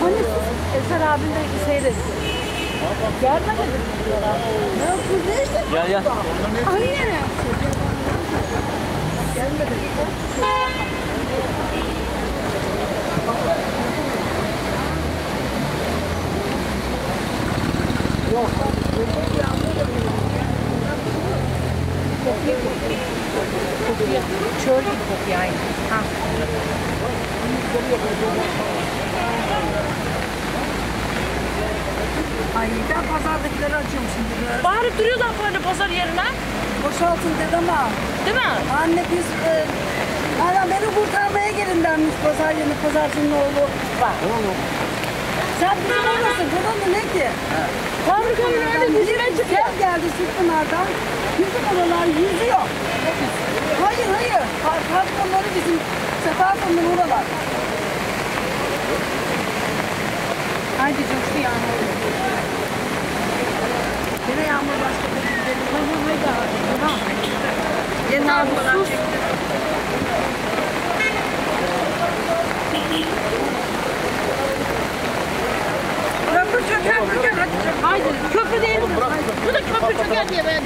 Hani Eser abin de seyretti. Gelmedi mi diyorlar? Ne yapıyor? Ne işte? Gel gel. Aynen. Gelmedi. Kokuyor. Çöl gibi kokuyor aynı. Ha. Ay ben pazardakileri açıyorum şimdi. böyle. Bağırıp duruyor da böyle pazar yerine. Boşaltın dedim ha. Değil mi? Anne biz e, ana beni kurtarmaya gelin denmiş pazar yeni pazarcının oğlu var. Sen bizim oradasın. Buradan ne ki? Fabrikanın önünde dizime çıkıyor. Sel geldi Sırpınar'dan. Bizim oralar yüzüyor. Hayır hayır. Patronları bizim Sefafon'un oralar. Haydi coştu yağmur. Yine yağmur başladı. Tamam haydi abi. Tamam. Kadar sus. çektim. Köprü çöker çöker hadi çöker. Haydi köprü değil burası. Bu da köprü çöker diye böyle